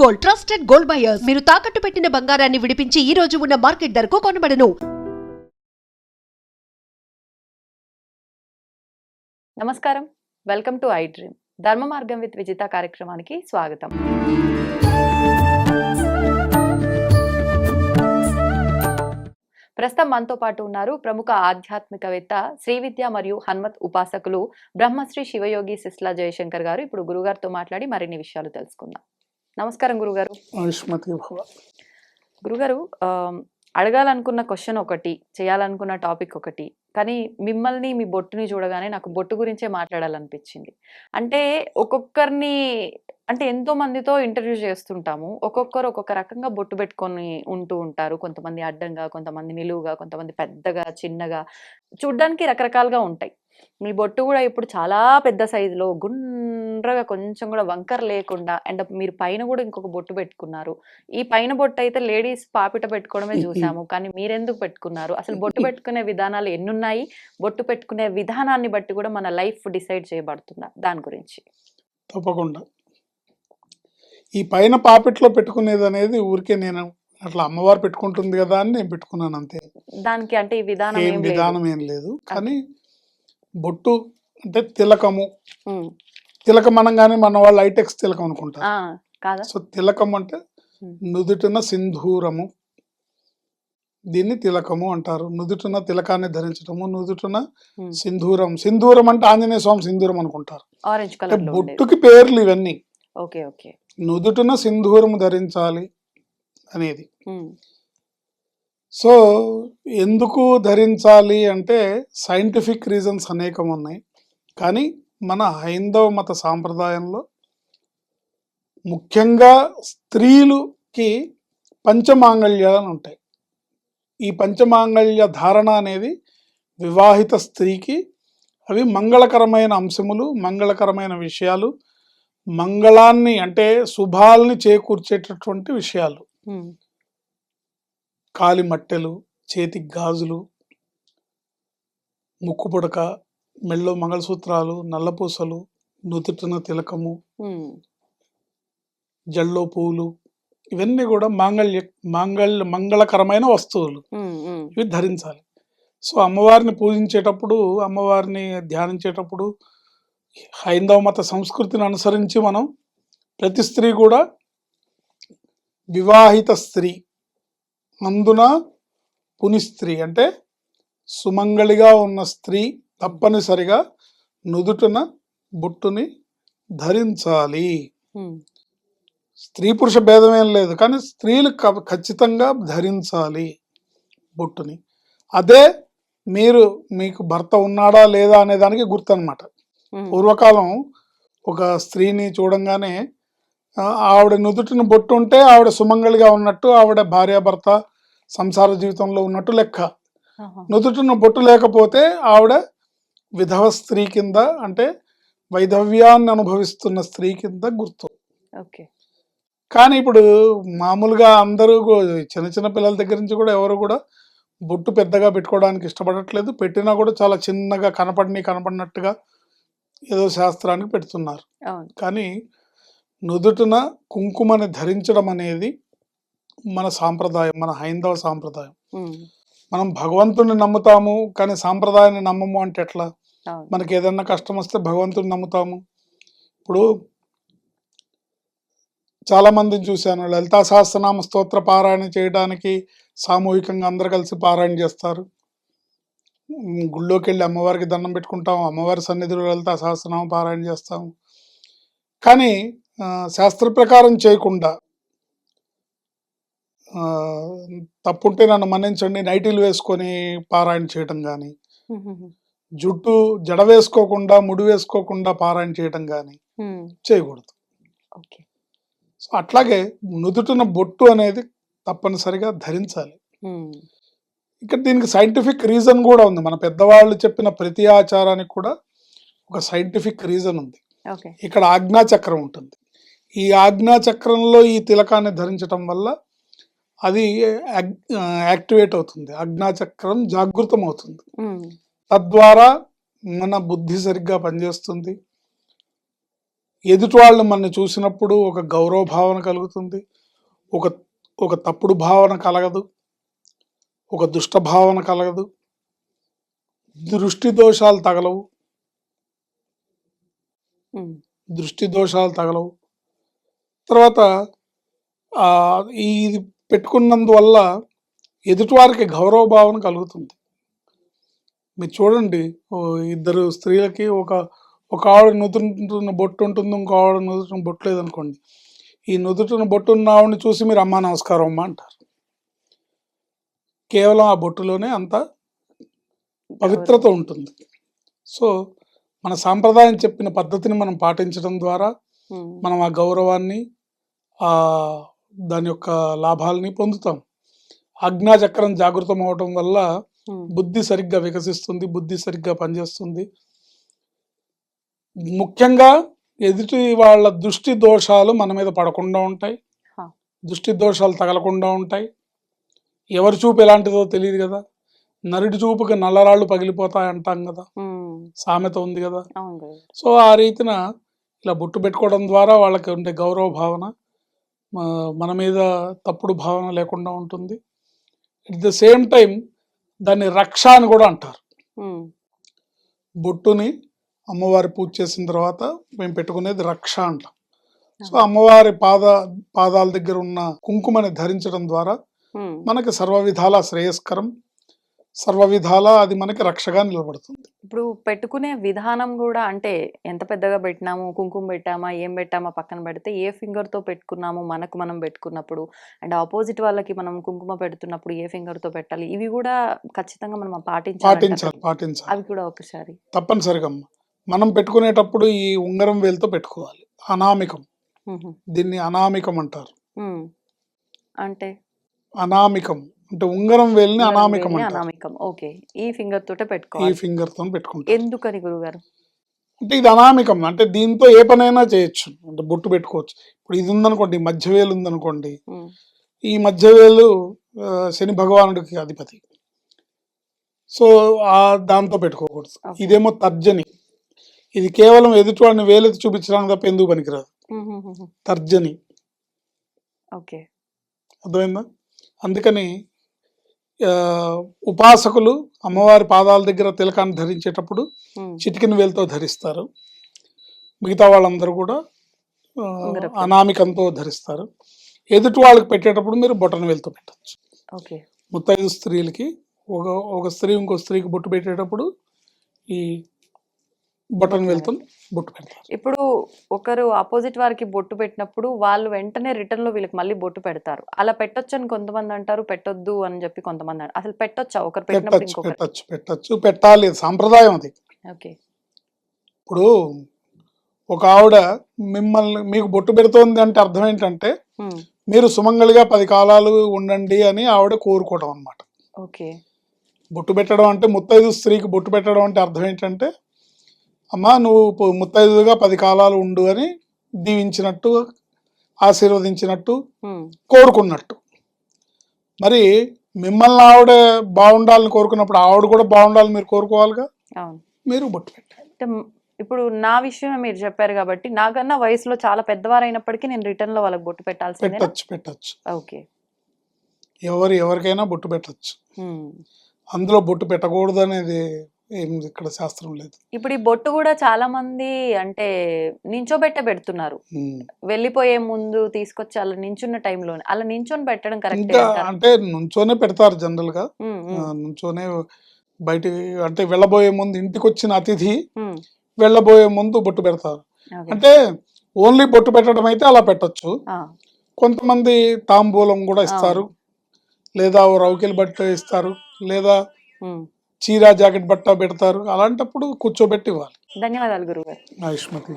Gold trusted gold buyers మీరు తాకట్టు పెట్టిన బంగారాన్ని విడిపించి ఈ రోజు ఉన్న మార్కెట్ ధరకు కొనబడను. నమస్కారం. వెల్కమ్ టు ఐ డ్రీమ్ ధర్మ మార్గం విత్ విజిత కార్యక్రమానికి స్వాగతం. ప్రస్తుతం మనతో పాటు ఉన్నారు ప్రముఖ ఆధ్యాత్మికవేత్త శ్రీవిద్య మరియు హన్మత్ ఉపాసకులు బ్రహ్మశ్రీ శివయోగి సిస్లా జయశంకర్ గారు. ఇప్పుడు గురుగారితో మాట్లాడి మరిన్ని విషయాలు తెలుసుకుందాం. నమస్కారం గురుగారు. ఆయుష్మతి భవ. గురుగారు అడగాలనుకున్న క్వశ్చన్ ఒకటి చేయాలనుకున్న టాపిక్ ఒకటి కానీ మిమ్మల్ని మీ బొట్టుని చూడగానే నాకు బొట్టు గురించే మాట్లాడాలనిపించింది. అంటే ఒక్కొక్కరిని అంటే ఎంతో మందితో ఇంటర్వ్యూ చేస్తుంటాము. ఒక్కొక్కరు ఒక్కొక్క రకంగా బొట్టు పెట్టుకొని ఉంటూ ఉంటారు. కొంతమంది అడ్డంగా కొంతమంది నిలువుగా కొంతమంది పెద్దగా చిన్నగా చూడ్డానికి రకరకాలుగా ఉంటాయి. మీ బొట్టు కూడా ఇప్పుడు చాలా పెద్ద సైజులో గుండ్రగా కొంచెం కూడా వంకర లేకుండా అండ్ మీరు పైన కూడా ఇంకొక బొట్టు పెట్టుకున్నారు. ఈ పైన బొట్టు అయితే లేడీస్ పాపిట పెట్టుకోవడమే చూసాము కానీ మీరెందుకు పెట్టుకున్నారు? అసలు బొట్టు పెట్టుకునే విధానాలు ఎన్నున్నాయి? బొట్టు పెట్టుకునే విధానాన్ని బట్టి కూడా మన లైఫ్ డిసైడ్ చేయబడుతుందా? దాని గురించి. తప్పకుండా. ఈ పైన పాపెట్లో పెట్టుకునేది అనేది ఊరికే నేను అట్లా అమ్మవారు పెట్టుకుంటుంది కదా అని నేను పెట్టుకున్నాను అంతే. దానికి అంటే ఈ విధానం విధానం ఏం లేదు. కానీ బొట్టు అంటే తిలకము. తిలకం అనగానే మన వాళ్ళు ఐటెక్స్ తిలకం అనుకుంటారు. సో తిలకం అంటే. నుదుటిన సింధూరము. దీన్ని తిలకము అంటారు. నుదుటిన తిలకాన్ని ధరించడము నుదుటిన. సింధూరం. సింధూరం అంటే ఆంజనేయ స్వామి సింధూరం అనుకుంటారు. బొట్టుకి పేర్లు ఇవన్నీ. నుదుటిన సింధూరము ధరించాలి అనేది. సో ఎందుకు ధరించాలి అంటే సైంటిఫిక్ రీజన్స్ అనేకం ఉన్నాయి. కానీ మన హైందవ మత సాంప్రదాయంలో ముఖ్యంగా స్త్రీలుకి పంచమాంగళ్యాలు ఉంటాయి. ఈ పంచమాంగళ్య ధారణ అనేది వివాహిత స్త్రీకి అవి మంగళకరమైన అంశములు మంగళకరమైన విషయాలు మంగళాన్ని అంటే శుభాల్ని చేకూర్చేటటువంటి విషయాలు. కాలి మట్టెలు చేతికి గాజులు ముక్కు పుడక మెళ్ళో మంగళసూత్రాలు నల్లపూసలు నుదుటిన తిలకము. జల్లో పువ్వులు ఇవన్నీ కూడా మాంగళ్య మాంగళ్య మంగళకరమైన వస్తువులు. ఇవి ధరించాలి సో అమ్మవారిని పూజించేటప్పుడు అమ్మవారిని ధ్యానించేటప్పుడు హైందవ మత సంస్కృతిని అనుసరించి మనం ప్రతి స్త్రీ కూడా వివాహిత స్త్రీ అందున పుని స్త్రీ అంటే సుమంగళిగా ఉన్న స్త్రీ తప్పనిసరిగా నుదుటిన బొట్టుని ధరించాలి. స్త్రీ పురుష భేదం ఏం లేదు కానీ స్త్రీలు క- ఖచ్చితంగా ధరించాలి బొట్టుని అదే మీరు మీకు భర్త ఉన్నాడా లేదా అనే దానికి గుర్తు అనమాట. పూర్వకాలం ఒక స్త్రీని చూడంగానే ఆవిడ నుదుటిన బొట్టు ఉంటే ఆవిడ సుమంగళిగా ఉన్నట్టు ఆవిడ భార్యాభర్త సంసార జీవితంలో ఉన్నట్టు లెక్క. నుదుటిన బొట్టు లేకపోతే ఆవిడ విధవ స్త్రీ కింద అంటే వైధవ్యాన్ని అనుభవిస్తున్న స్త్రీ కింద గుర్తు. ఓకే. కానీ ఇప్పుడు మామూలుగా అందరూ చిన్న చిన్న పిల్లల దగ్గర నుంచి కూడా ఎవరు కూడా బొట్టు పెద్దగా పెట్టుకోవడానికి ఇష్టపడట్లేదు. పెట్టినా కూడా చాలా చిన్నగా కనపడిని కనపడినట్టుగా ఏదో శాస్త్రానికి పెడుతున్నారు. కానీ నుదుటిన కుంకుమని ధరించడం అనేది మన సాంప్రదాయం మన హైందవ సాంప్రదాయం. మనం భగవంతుని నమ్ముతాము కానీ సాంప్రదాయాన్ని నమ్మము అంటే ఎట్లా? మనకి ఏదన్నా కష్టం వస్తే భగవంతుని నమ్ముతాము. ఇప్పుడు చాలా మందిని చూశాను. లలితా సహస్రనామ స్తోత్ర పారాయణ చేయడానికి సామూహికంగా అందరు కలిసి పారాయణ చేస్తారు. గుళ్ళోకి వెళ్ళి అమ్మవారికి దండం పెట్టుకుంటాం అమ్మవారి సన్నిధిలో లలితా సహస్రనామ పారాయణ చేస్తాము. కానీ శాస్త్ర ప్రకారం చేయకుండా తప్పుంటే నన్ను మన్నించండి నైటీలు వేసుకొని పారాయణ చేయటం కానీ. జుట్టు జడ వేసుకోకుండా ముడి వేసుకోకుండా పారాయణ చేయటం కానీ. చేయకూడదు. ఓకే. సో అట్లాగే నుదుటిన బొట్టు అనేది తప్పనిసరిగా ధరించాలి. ఇక్కడ దీనికి సైంటిఫిక్ రీజన్ కూడా ఉంది. మన పెద్దవాళ్ళు చెప్పిన ప్రతి ఆచారానికి కూడా ఒక సైంటిఫిక్ రీజన్ ఉంది. ఇక్కడ ఆజ్ఞా చక్రం ఉంటుంది. ఈ ఆజ్ఞా చక్రంలో ఈ తిలకాన్ని ధరించటం వల్ల అది యాక్- యాక్టివేట్ అవుతుంది. ఆజ్ఞా చక్రం జాగృతం అవుతుంది. తద్వారా మన బుద్ధి సరిగ్గా పనిచేస్తుంది. ఎదుటి వాళ్ళు మనని చూసినప్పుడు ఒక గౌరవ భావన కలుగుతుంది. ఒక ఒక తప్పుడు భావన కలగదు. ఒక దుష్ట భావన కలగదు. దృష్టి దోషాలు తగలవు. దృష్టి దోషాలు తగలవు. తర్వాత ఇది పెట్టుకున్నందువల్ల ఎదుటివారికి గౌరవ భావన కలుగుతుంది. మీరు చూడండి ఇద్దరు స్త్రీలకి ఒక ఒక ఆవిడ నుదుటిన బొట్టు ఉంటుంది ఇంకో ఆవిడ నుదుటిన బొట్టు లేదనుకోండి. ఈ నుదుటిన బొట్టు ఉన్న ఆవిడని చూసి మీరు అమ్మా నమస్కారం అమ్మ అంటారు. కేవలం ఆ బొట్టులోనే అంత పవిత్రత ఉంటుంది. సో మన సాంప్రదాయం చెప్పిన పద్ధతిని మనం పాటించడం ద్వారా మనం ఆ గౌరవాన్ని దాని యొక్క లాభాలని పొందుతాం. ఆజ్ఞాచక్రం జాగృతం అవడం వల్ల బుద్ధి సరిగ్గా వికసిస్తుంది బుద్ధి సరిగ్గా పనిచేస్తుంది. ముఖ్యంగా ఎదుటి వాళ్ళ దృష్టి దోషాలు మన మీద పడకుండా ఉంటాయి. దృష్టి దోషాలు తగలకుండా ఉంటాయి. ఎవరి చూపు ఎలాంటిదో తెలియదు కదా. నరుడి చూపుకి నల్లరాళ్ళు పగిలిపోతాయి అంటాం కదా. సామెత ఉంది కదా. సో ఆ రీతిన ఇలా బొట్టు పెట్టుకోవడం ద్వారా వాళ్ళకి ఉండే గౌరవ భావన మన మీద తప్పుడు భావన లేకుండా ఉంటుంది. అట్ ద సేమ్ టైం దాన్ని రక్ష అని కూడా అంటారు. బొట్టుని అమ్మవారి పూజ చేసిన తర్వాత మేము పెట్టుకునేది రక్ష అంటాం. సో అమ్మవారి పాద పాదాల దగ్గర ఉన్న కుంకుమని ధరించడం ద్వారా. మనకి సర్వ విధాల శ్రేయస్కరం సర్వ విధాల అది మనకి రక్షగా నిలబడుతుంది. ఇప్పుడు పెట్టుకునే విధానం కూడా అంటే ఎంత పెద్దగా పెట్టినాము కుంకుమ పెట్టామా ఏం పెట్టామా పక్కన పెడితే ఏ ఫింగర్తో పెట్టుకున్నాము మనకు మనం పెట్టుకున్నప్పుడు అండ్ ఆపోజిట్ వాళ్ళకి మనం కుంకుమ పెడుతున్నప్పుడు ఏ ఫింగర్తో పెట్టాలి ఇవి కూడా ఖచ్చితంగా మనం పాటించాలి పాటించాలి పాటించాలి. అవి కూడా ఒకసారి. తప్పనిసరిగా. మనం పెట్టుకునేటప్పుడు ఈ ఉంగరం వేలుతో పెట్టుకోవాలి. అనామికం. దీన్ని అనామికం అంటారు. అంటే? అనామికం. అంటే ఉంగరం వేలిని అనామికం అనామికం. ఓకే. ఈ ఫింగర్ తోటే ఈ పెట్టుకోవాలి ఫింగర్తో పెట్టుకుంటారు. ఎందుకని గురుగారు? అంటే ఇది అనామికం. అంటే దీంతో ఏ పనైనా చేయొచ్చు. అంటే బొట్టు పెట్టుకోవచ్చు. ఇప్పుడు ఇది ఉందనుకోండి ఈ మధ్య వేలు ఉందనుకోండి ఈ మధ్య వేలు శని భగవానుడికి అధిపతి. సో ఆ దాంతో పెట్టుకోకూడదు. ఇదేమో తర్జని. ఇది కేవలం ఎదుటివాడిని వేలెత్తి చూపించడానికి తప్ప ఎందుకు పనికిరాదు. తర్జని. ఓకే. అర్థమైందా? అందుకని ఉపాసకులు అమ్మవారి పాదాల దగ్గర తిలకాన్ని ధరించేటప్పుడు చిటికిన వేలుతో ధరిస్తారు. మిగతా వాళ్ళందరూ కూడా. అనామికంతో ధరిస్తారు. ఎదుటి వాళ్ళకి పెట్టేటప్పుడు మీరు బొటన వేలుతో పెట్టచ్చు. ఓకే. ముత్తైదు స్త్రీలకి ఒక ఒక స్త్రీ ఇంకో స్త్రీకి బొట్టు పెట్టేటప్పుడు ఈ బొటన వేలుతో. బొట్టు పెడతారు. ఇప్పుడు ఒకరు ఆపోజిట్ వారికి బొట్టు పెట్టినప్పుడు వాళ్ళు వెంటనే రిటర్న్లో వీళ్ళకి మళ్ళీ బొట్టు పెడతారు. అలా పెట్టొచ్చు అని కొంతమంది అంటారు పెట్టొద్దు అని చెప్పి కొంతమంది అంటారు అసలు పెట్టొచ్చా? ఒకరు పెట్టినప్పుడు పెట్టచ్చు ఇంకొకరు. పెట్టచ్చు పెట్టచ్చు పెట్టాలి. సాంప్రదాయం అది. ఓకే. ఇప్పుడు ఒక ఆవిడ మిమ్మల్ని మీకు బొట్టు పెడుతోంది అంటే అర్థం ఏంటంటే మీరు సుమంగళిగా పది కాలాలు ఉండండి అని ఆవిడ కోరుకోవడం అన్నమాట. ఓకే. బొట్టు పెట్టడం అంటే ముత్తైదు స్త్రీకి బొట్టు పెట్టడం అంటే అర్థం ఏంటంటే అమ్మా నువ్వు ముత్తైదుగా పది కాలాలు ఉండు అని దీవించినట్టు ఆశీర్వదించినట్టు కోరుకున్నట్టు. మరి మిమ్మల్ని ఆవిడ బాగుండాలని కోరుకున్నప్పుడు ఆవిడ కూడా బాగుండాలని మీరు కోరుకోవాలిగా? మీరు బొట్టు పెట్టాలి. ఇప్పుడు నా విషయమే మీరు చెప్పారు కాబట్టి నాకన్నా వయసులో చాలా పెద్దవారు అయినప్పటికీ నేను రిటర్న్లో వాళ్ళకి బొట్టు పెట్టాల్సిందే పెట్టచ్చు పెట్టచ్చు. ఓకే. ఎవరు ఎవరికైనా బొట్టు పెట్టచ్చు. అందులో బొట్టు పెట్టకూడదు అనేది ఏం ఇక్కడ శాస్త్రం లేదు. ఇప్పుడు ఈ బొట్టు కూడా చాలా మంది అంటే నించోబెట్టే పెడుతున్నారు. వెళ్ళిపోయే ముందు తీసుకొచ్చి అలా నించున్న టైంలోనే అలా నించొని పెట్టడం కరెక్ట్ అంటే నుంచోనే పెడతారు జనరల్గా. నుంచోనే బయటికి అంటే వెళ్ళబోయే ముందు ఇంటికి వచ్చిన అతిథి వెళ్ళబోయే ముందు బొట్టు పెడతారు. అంటే ఓన్లీ బొట్టు పెట్టడం అయితే అలా పెట్టొచ్చు. కొంతమంది తాంబూలం కూడా ఇస్తారు. లేదా రౌకిల్ బట్ట ఇస్తారు. లేదా చీర జాకెట్ బట్ట పెడతారు. అలాంటప్పుడు కూర్చోబెట్టి ఇవ్వాలి. ధన్యవాదాలు గురుగారు ఆయుష్మతి